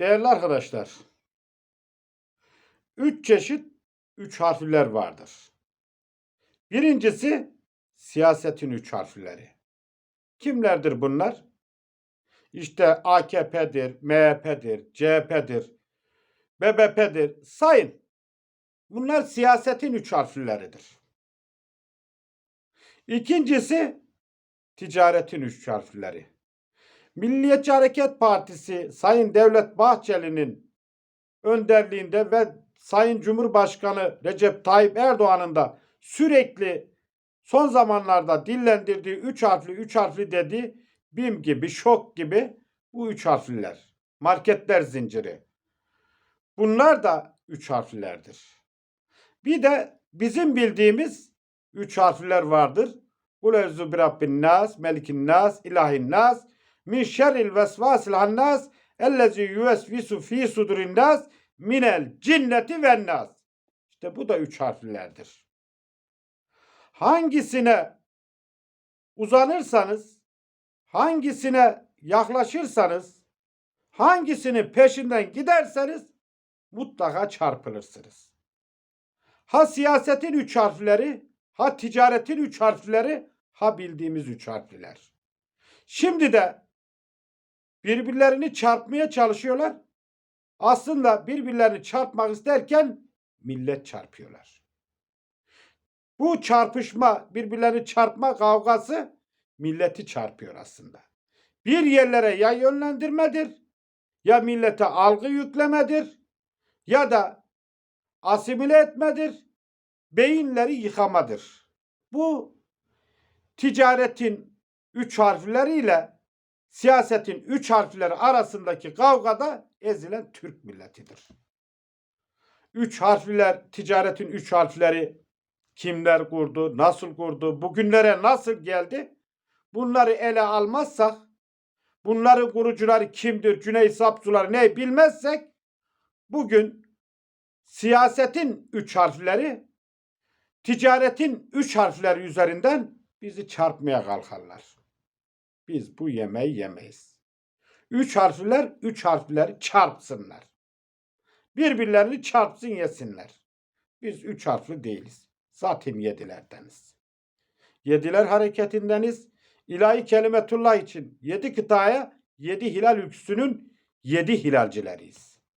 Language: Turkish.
Değerli arkadaşlar, üç çeşit üç harfler vardır. Birincisi siyasetin üç harfleri. Kimlerdir bunlar? İşte AKP'dir, MHP'dir, CHP'dir, BBP'dir. Sayın. Bunlar siyasetin üç harfleridir. İkincisi ticaretin üç harfleri. Milliyetçi Hareket Partisi Sayın Devlet Bahçeli'nin önderliğinde ve Sayın Cumhurbaşkanı Recep Tayyip Erdoğan'ın da sürekli son zamanlarda dillendirdiği üç harfli üç harfli dediği BİM gibi, şok gibi bu üç harfliler. Marketler zinciri. Bunlar da üç harflilerdir. Bir de bizim bildiğimiz üç harfliler vardır. Kul evzu bi rabbin nas, melikin nas, ilahin nas, min şerril vesvasil hannas, ellezi yüvesvisu fi sudurin nas, minel cinneti ve nas. İşte bu da üç harflilerdir. Hangisine uzanırsanız, hangisine yaklaşırsanız, hangisinin peşinden giderseniz mutlaka çarpılırsınız. Ha siyasetin üç harfleri, ha ticaretin üç harfleri, ha bildiğimiz üç harfler. Şimdi de birbirlerini çarpmaya çalışıyorlar. Aslında birbirlerini çarpmak isterken millet çarpıyorlar. Bu çarpışma, birbirlerini çarpma kavgası milleti çarpıyor aslında. Bir yerlere ya yönlendirmedir, ya millete algı yüklemedir, ya da asimile etmedir, beyinleri yıkamadır. Bu ticaretin üç harfleriyle siyasetin üç harfleri arasındaki kavgada ezilen Türk milletidir. Üç harfliler, ticaretin üç harfleri kimler kurdu, nasıl kurdu, bugünlere nasıl geldi? Bunları ele almazsak, bunların kurucuları kimdir, Cüneyt Sapsular ne bilmezsek, bugün siyasetin üç harfleri, ticaretin üç harfleri üzerinden bizi çarpmaya kalkarlar. Biz bu yemeği yemeyiz. Üç harfler, üç harfleri çarpsınlar. Birbirlerini çarpsın yesinler. Biz üç harfli değiliz. Zaten yedilerdeniz. Yediler hareketindeniz. İlahi kelimetullah için yedi kıtaya yedi hilal ülküsünün yedi hilalcileriyiz.